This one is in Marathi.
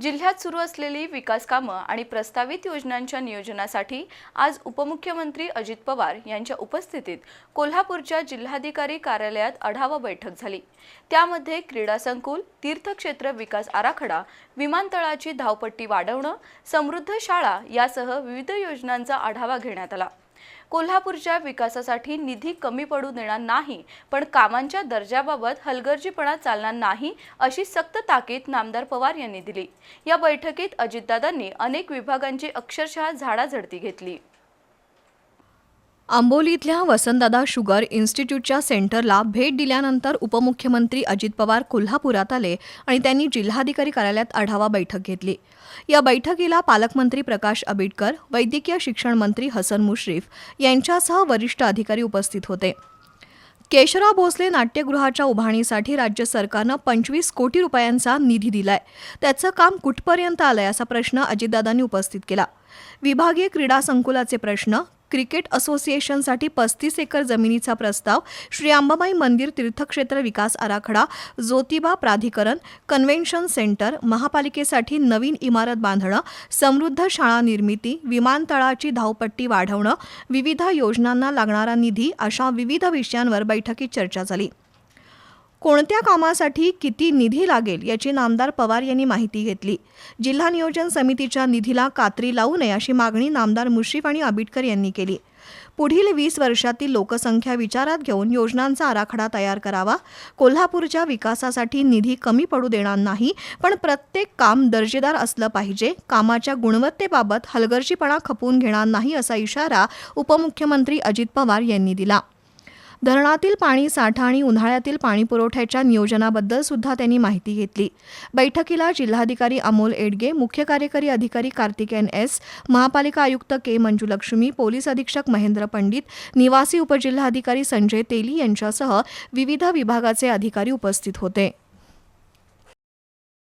जिल्ह्यात सुरू असलेली विकास कामं आणि प्रस्तावित योजनांच्या नियोजनासाठी आज उपमुख्यमंत्री अजित पवार यांच्या उपस्थितीत कोल्हापूरच्या जिल्हाधिकारी कार्यालयात आढावा बैठक झाली. त्यामध्ये क्रीडा संकुल तीर्थक्षेत्र विकास आराखडा विमानतळाची धावपट्टी वाढवणं समृद्ध शाळा यासह विविध योजनांचा आढावा घेण्यात आला. कोल्हापूरच्या विकासासाठी निधी कमी पडू देणार नाही पण कामांच्या दर्जाबाबत हलगर्जीपणा चालणार नाही अशी सक्त ताकीद नामदार पवार यांनी दिली. या बैठकीत अजितदादांनी अनेक विभागांची अक्षरशः झाडाझडती घेतली. आंबोलीतल्या वसंतदादा शुगर इन्स्टिट्यूटच्या सेंटरला भेट दिल्यानंतर उपमुख्यमंत्री अजित पवार कोल्हापुरात आले आणि त्यांनी जिल्हाधिकारी कार्यालयात आढावा बैठक घेतली. या बैठकीला पालकमंत्री प्रकाश आंबेडकर वैद्यकीय शिक्षण मंत्री हसन मुश्रीफ यांच्यासह वरिष्ठ अधिकारी उपस्थित होते. केशराव भोसले नाट्यगृहाच्या उभारणीसाठी राज्य सरकारनं पंचवीस कोटी रुपयांचा निधी दिलाय. त्याचं काम कुठपर्यंत आलंय असा प्रश्न अजितदादांनी उपस्थित केला. विभागीय क्रीडा संकुलाचे प्रश्न क्रिकेट असोसिएशनसाठी पस्तीस एकर जमिनीचा प्रस्ताव श्री अंबाबाई मंदिर तीर्थक्षेत्र विकास आराखडा ज्योतिबा प्राधिकरण कन्व्हेन्शन सेंटर महापालिकेसाठी नवीन इमारत बांधणं समृद्ध शाळा निर्मिती विमानतळाची धावपट्टी वाढवणं विविध योजनांना लागणारा निधी अशा विविध विषयांवर बैठकीत चर्चा झाली. कोणत्या कामासाठी किती निधी लागेल याची नामदार पवार यांनी माहिती घेतली. जिल्हा नियोजन समितीच्या निधीला कात्री लावू नये अशी मागणी नामदार मुश्रीफ आणि आबिटकर यांनी केली. पुढील वीस वर्षातील लोकसंख्या विचारात घेऊन योजनांचा आराखडा तयार करावा. कोल्हापूरच्या विकासासाठी निधी कमी पडू देणार नाही पण प्रत्येक काम दर्जेदार असलं पाहिजे. कामाच्या गुणवत्तेबाबत हलगर्जीपणा खपवून घेणार नाही असा इशारा उपमुख्यमंत्री अजित पवार यांनी दिला. धरणातील पाणी साठा आणि उन्हाळ्यातील पाणी पुरवठ्याच्या नियोजनाबद्दल सुद्धा त्यांनी माहिती घेतली. बैठकीला जिल्हाधिकारी अमोल एडगे मुख्य कार्यकारी अधिकारी कार्तिकेयन एस महापालिका आयुक्त के मंजुलक्ष्मी पोलीस अधीक्षक महेंद्र पंडित निवासी उपजिल्हाधिकारी संजय तेली यांच्यासह विविध विभागाचे अधिकारी उपस्थित होते.